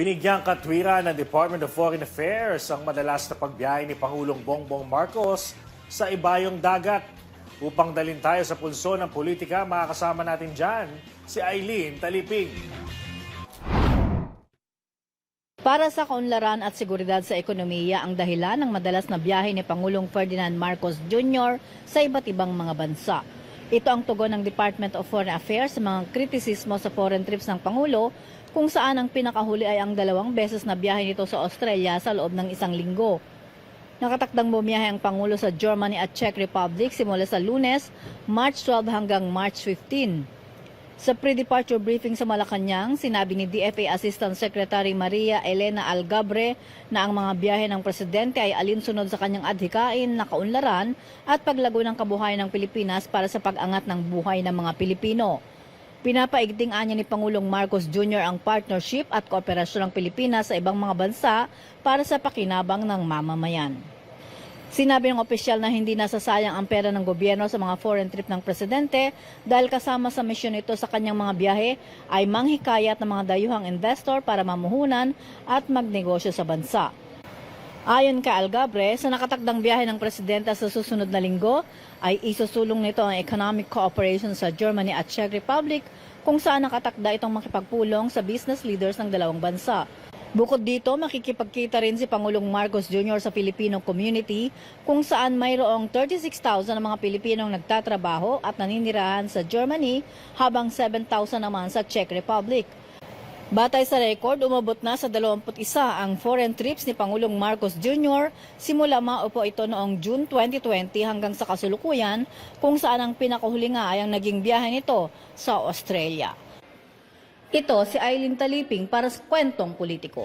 Binigyang katwira ng Department of Foreign Affairs ang madalas na pagbiyahe ni Pangulong Bongbong Marcos sa ibayong dagat. Upang dalin tayo sa pulso ng politika, makakasama natin dyan si Eileen Taliping. Para sa kaunlaran at seguridad sa ekonomiya ang dahilan ng madalas na biyahe ni Pangulong Ferdinand Marcos Jr. sa iba't ibang mga bansa. Ito ang tugon ng Department of Foreign Affairs sa mga kritisismo sa foreign trips ng Pangulo kung saan ang pinakahuli ay ang dalawang beses na biyahe nito sa Australia sa loob ng isang linggo. Nakatakdang bumiyahe ang Pangulo sa Germany at Czech Republic simula sa lunes, March 12 hanggang March 15. Sa pre-departure briefing sa Malacanang, sinabi ni DFA Assistant Secretary Maria Elena Algabre na ang mga biyahe ng presidente ay alinsunod sa kanyang adhikain na kaunlaran at paglago ng kabuhayan ng Pilipinas para sa pag-angat ng buhay ng mga Pilipino. Pinapaigting anya ni Pangulong Marcos Jr. ang partnership at kooperasyon ng Pilipinas sa ibang mga bansa para sa pakinabang ng mamamayan. Sinabi ng opisyal na hindi nasasayang ang pera ng gobyerno sa mga foreign trip ng presidente dahil kasama sa misyon ito sa kanyang mga biyahe ay manghikayat ng mga dayuhang investor para mamuhunan at magnegosyo sa bansa. Ayon kay Algabre, sa nakatakdang biyahe ng presidente sa susunod na linggo ay isusulong nito ang economic cooperation sa Germany at Czech Republic kung saan nakatakda itong makipagpulong sa business leaders ng dalawang bansa. Bukod dito, makikipagkita rin si Pangulong Marcos Jr. sa Filipino community kung saan mayroong 36,000 na mga Pilipinong nagtatrabaho at naninirahan sa Germany habang 7,000 naman sa Czech Republic. Batay sa record, umabot na sa 21 ang foreign trips ni Pangulong Marcos Jr. simula maupo ito noong June 2020 hanggang sa kasulukuyan kung saan ang pinakahuli nga ay ang naging biyahe nito sa Australia. Ito si Eileen Taliping para sa Kwentong Politiko.